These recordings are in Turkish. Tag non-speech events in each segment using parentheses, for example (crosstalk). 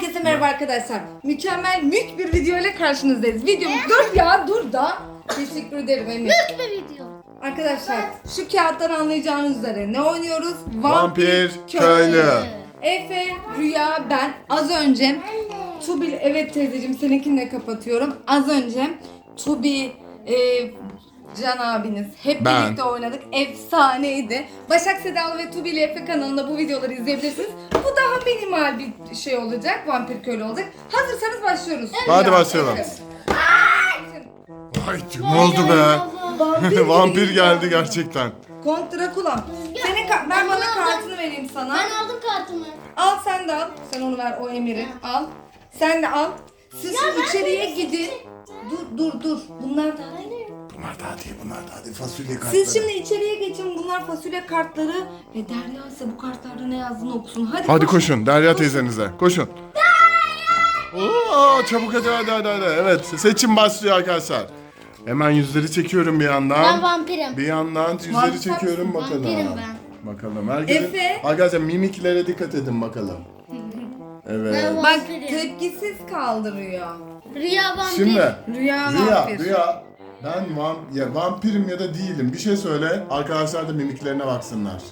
Herkese merhaba arkadaşlar. Mükemmel mük bir video ile karşınızdayız. Videomuz dur ya dur da. Teşekkür ederim Emir. bir video. Arkadaşlar şu kağıttan anlayacağınız üzere ne oynuyoruz? Vampir köylü. Efe, Rüya, ben az önce Tubil, evet teyzeciğim seninkini de kapatıyorum. Az önce Tubi, e, Can abiniz hep Ben. birlikte oynadık. Efsaneydi. Başak Sedalı ve Tubi ile Efe kanalında bu videoları izleyebilirsiniz. Bu daha minimal bir şey olacak. Vampir köylü olacak. Hazırsanız başlıyoruz. Hadi başlayalım. Efe. Ay ne oldu be? Vampir, (laughs) Vampir geldi gerçekten. Kont Drakula. Senin ka- ben bana kartını vereyim sana. Ben aldım kartımı. Al sen de al. Sen onu ver o emiri. Al. Sen de al. Siz içeriye gidin. Dur dur dur. Bunlar da Bunlar daha değil bunlar daha değil fasulye kartları. Siz şimdi içeriye geçin. Bunlar fasulye kartları. Ve Derya ise bu kartlarda ne yazdığını okusun. Hadi, Hadi koş. koşun Derya teyzenize koşun. Oo, çabuk hadi hadi hadi hadi. Evet seçim başlıyor arkadaşlar. Hemen yüzleri çekiyorum bir yandan. Ben vampirim. Bir yandan yüzleri Vampir çekiyorum bakalım. Vampirim Bakalım herkesin. Efe. Arkadaşlar mimiklere dikkat edin bakalım. (laughs) Evet. Ben Bak vampirim. tepkisiz kaldırıyor. Rüya vampir. Şimdi Rüya Rüya, vampir. Rüya ben vam ya vampirim ya da değilim. Bir şey söyle. Arkadaşlar da mimiklerine baksınlar.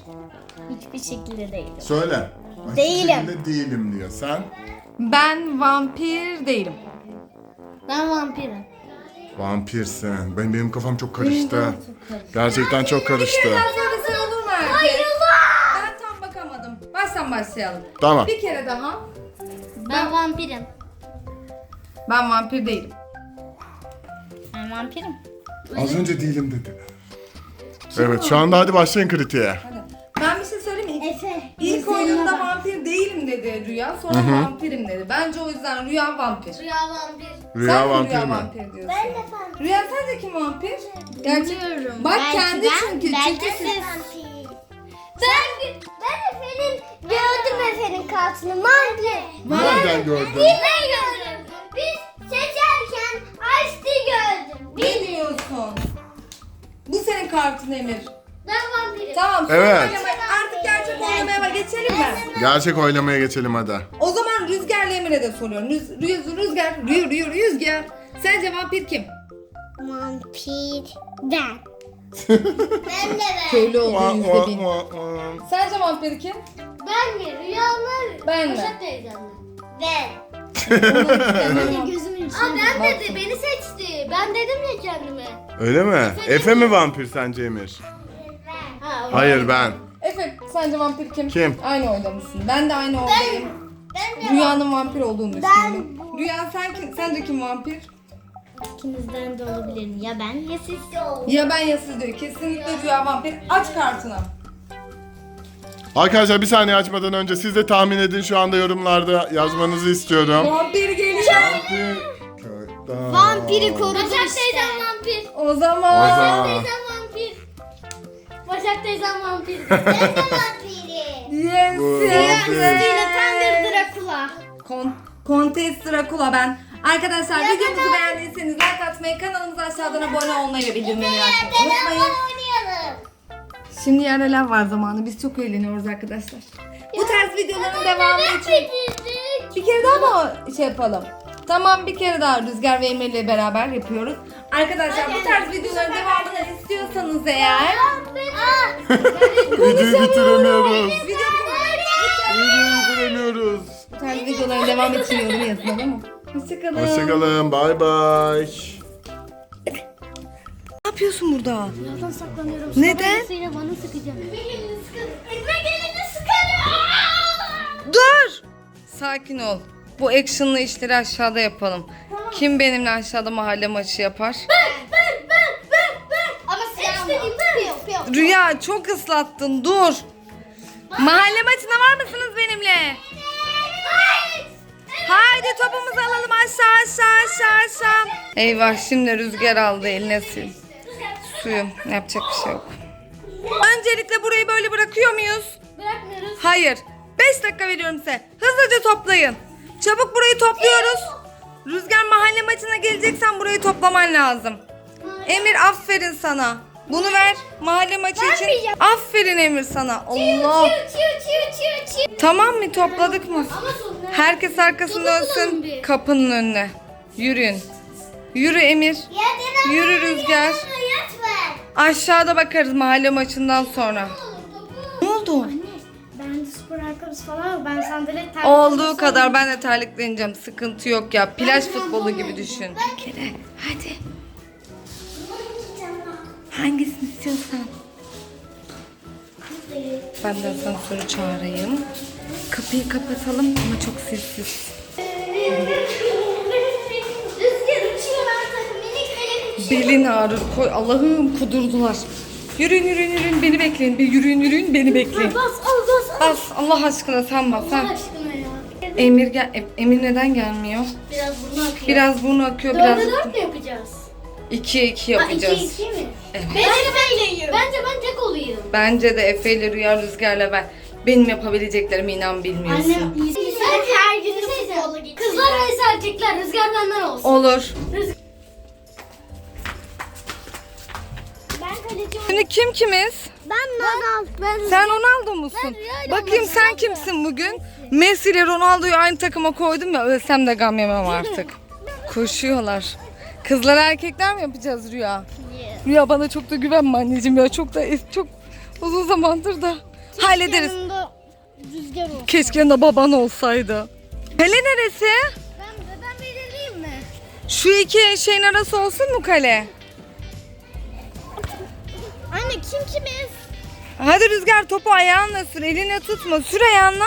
Hiçbir şekilde değilim. Söyle. Bak, Değilim. hiçbir şekilde değilim diyor. Sen Ben vampir değilim. Ben vampirim. vampirsin. Ben benim kafam çok karıştı. Gerçekten çok karıştı. Bir kere daha söylesen olur mu herkes? Ben tam bakamadım. Baştan başlayalım. Tamam. Bir kere daha. Ben vampirim. Ben vampir değilim. Vampirim. Az önce değilim dedi. Evet şu anda hadi başlayın kritiğe. Hadi. Ben bir şey söyleyeyim mi? Efe. İlk oyununda vampir değilim dedi Rüya. Sonra vampirim dedi. Bence o yüzden Rüya vampir. Rüya vampir. Rüya Sen de vampir Rüya mi? vampir diyorsun. Ben de vampir. Rüya sence kim vampir? Gerçek. Bilmiyorum. Bak Belki kendi ben, çünkü. belki çünkü siz- siz... Ben, ben Efe'nin gördüm Efe'nin kartını vampir. Nereden gördün? Ben Senin kartın Emir. Ben vampirim. Tamam. son Evet. oynamaya- artık gerçek oynamaya geçelim mi? Gerçek oylamaya geçelim hadi. O zaman Rüzgar'la Emir'e de soruyorum. Rüz, rüz, rüzgar, rüyur, rüyur, Rüzgar. Sence vampir kim? Vampir ben. (laughs) ben de ben. Köylü olduğu yüzde bin. Sence vampir kim? Ben mi? Rüya mı? Ben mi? Başak teyzem mi? Ben. Gözümün içine. Aa ben dedi. Beni seçti. Ben dedim ya kendime. Öyle mi? Efe mi vampir sence Emir? Ha, o- Hayır ben. Efe sence vampir kim? Kim? Aynı oyda mısın? Ben de aynı oydayım. Ben de Rüyanın vampir olduğunu düşünüyorum. Rüya sen kim, sence kim vampir? İkinizden de olabilirim. Ya ben ya siz. Ya ben ya siz diyor. Kesinlikle Rüya vampir. Aç kartını. Arkadaşlar bir saniye açmadan önce siz de tahmin edin şu anda yorumlarda yazmanızı istiyorum. Vampir geliyor. Vampiri korudum Başak işte. teyzem vampir. O zaman. O zaman. Teyzem vampir. Başak teyzem vampir. Yes. Bu yes, vampir. yes. Thunder Dracula. Kon Contest Dracula ben. Arkadaşlar videomuzu beğendiyseniz like atmayı, kanalımıza aşağıdan abone olmayı ve bildirimleri açmayı unutmayın. oynayalım. Şimdi yerneler var zamanı. Biz çok eğleniyoruz arkadaşlar. Bu tarz videoların devamı için bir kere daha mı şey yapalım? Tamam bir kere daha Rüzgar ve Emre ile beraber yapıyoruz. Arkadaşlar bu tarz videoların devamını istiyorsanız eğer Videoyu bitiremiyoruz. video Videoyu bitiremiyoruz. bu tarz videoların devamı için yorum yazın olur mu? Hoşçakalın. Hoşçakalın. Bay bay. Ne yapıyorsun burada? Birazdan saklanıyorum. Neden? Tabancasıyla bana sıkacak. Ekmek elini sıkarım. Dur! Sakin ol. Bu action'lı işleri aşağıda yapalım. Kim benimle aşağıda mahalle maçı yapar? Ama silahım var. Piyok piyok. Rüya çok ıslattın dur. Mahalle maçına var mısınız benimle? Haydi topumuzu alalım aşağı aşağı aşağı aşağı. Eyvah şimdi rüzgar aldı eline su. Suyu yapacak bir şey yok. Öncelikle burayı böyle bırakıyor muyuz? Bırakmıyoruz. Hayır. 5 dakika veriyorum size. Hızlıca toplayın. Çabuk burayı topluyoruz. Rüzgar mahalle maçına geleceksen burayı toplaman lazım. Emir aferin sana. Bunu ver. Mahalle maçı için. Aferin Emir sana. Allah. Tamam mı? Topladık mı? Herkes arkasını dönsün kapının önüne. Yürüyün. Yürü Emir. Yürü Rüzgar. Aşağıda bakarız mahalle maçından sonra. Ne oldu? Anne ben de spor ayakkabısı falan yok. Ben sandalet terlik Olduğu kadar ben de terlikleneceğim. Sıkıntı yok ya. Plaj futbolu gibi düşün. Kere. Hadi. Hangisini istiyorsan. Ben de asansörü çağırayım. Kapıyı kapatalım ama çok sessiz. Belin ağrır. Koy. Allah'ım kudurdular. Yürüyün yürüyün yürüyün beni bekleyin. Bir yürüyün yürüyün beni bekleyin. Bas al bas al. Bas Allah aşkına sen bas Allah ha. aşkına ya. Emir gel. Em- Emir neden gelmiyor? Biraz burnu akıyor. Biraz burnu akıyor biraz. Dörde dört mü yapacağız? 2 2 Ha, yapacağız. iki iki mi? Evet. Bence ben Bence ben tek olayım. Bence de Efe ile Rüya Rüzgar'la ben benim yapabileceklerime inan bilmiyorsun. Annem. Ben her gün futbola geçeceğim. Kızlar vs erkekler rüzgar benden olsun. Olur. Rüzgar. Şimdi kim kimiz? Ben Nadal. Ben Sen Ronaldo musun? Ben Bakayım sen Ronaldo. kimsin bugün? Messi ile Ronaldo'yu aynı takıma koydum ya ölsem de gam yemem artık. Koşuyorlar. Kızlar erkekler mi yapacağız Rüya? Rüya bana çok da güvenme anneciğim ya çok da çok uzun zamandır da hallederiz. Yanımda rüzgar olsun. Keşke yanında baban olsaydı. Kale neresi? Ben, ben belirleyeyim mi? Şu iki şeyin arası olsun mu kale? Kim kimiz? Hadi Rüzgar topu ayağınla sür. Eline tutma. Sür ayağınla.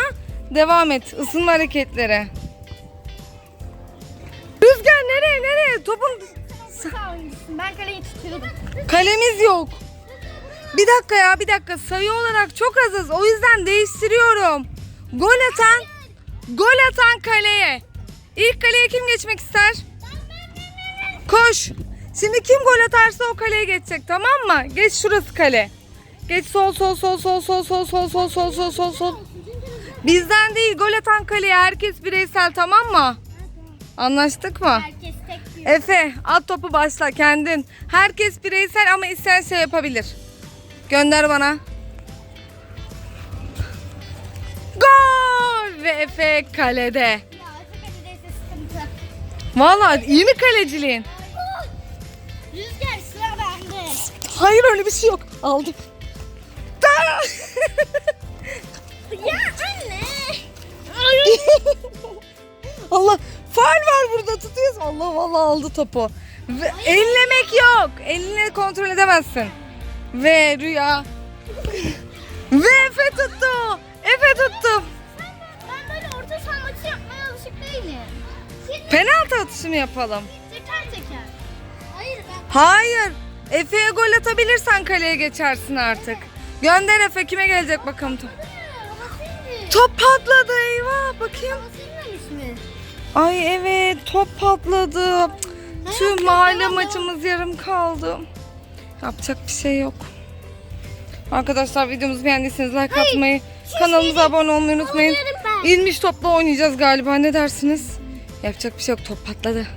Devam et. Isınma hareketleri. Rüzgar nereye nereye? Topun Ben kaleyi tutuyordum. kalemiz yok. Bir dakika ya bir dakika. Sayı olarak çok azız. O yüzden değiştiriyorum. Gol atan gol atan kaleye. İlk kaleye kim geçmek ister? Koş. Şimdi kim gol atarsa o kaleye geçecek tamam mı? Geç şurası kale. Geç sol sol sol sol sol sol sol sol sol sol sol sol. Bizden değil gol atan kaleye herkes bireysel tamam mı? Anlaştık mı? Herkes tek bir. Efe at topu başla kendin. Herkes bireysel ama isteyen şey yapabilir. Gönder bana. Gol! Ve Efe kalede. Ya Efe kaledeyse sıkıntı. Vallahi iyi mi kaleciliğin? Rüzgar sıra bende. Hayır öyle bir şey yok. Aldım. (laughs) Ya anne. (laughs) Allah faal var burada tutuyorsun. Allah vallahi aldı topu. Ve ellemek yok. Eline kontrol edemezsin. Ve Rüya. Ve Efe tuttu. Efe tuttu. Ben böyle orta saha maçı yapmaya alışık değilim. Penaltı atışı mı yapalım? Hayır. Efe'ye gol atabilirsen kaleye geçersin artık. Gönder Efe kime gelecek bakalım top. Top patladı eyvah bakayım. Ay evet top patladı. Tüm mahalle maçımız yarım kaldı. Yapacak bir şey yok. Arkadaşlar videomuzu beğendiyseniz like atmayı, kanalımıza abone olmayı unutmayın. İlmiş topla oynayacağız galiba ne dersiniz? Yapacak bir şey yok top patladı.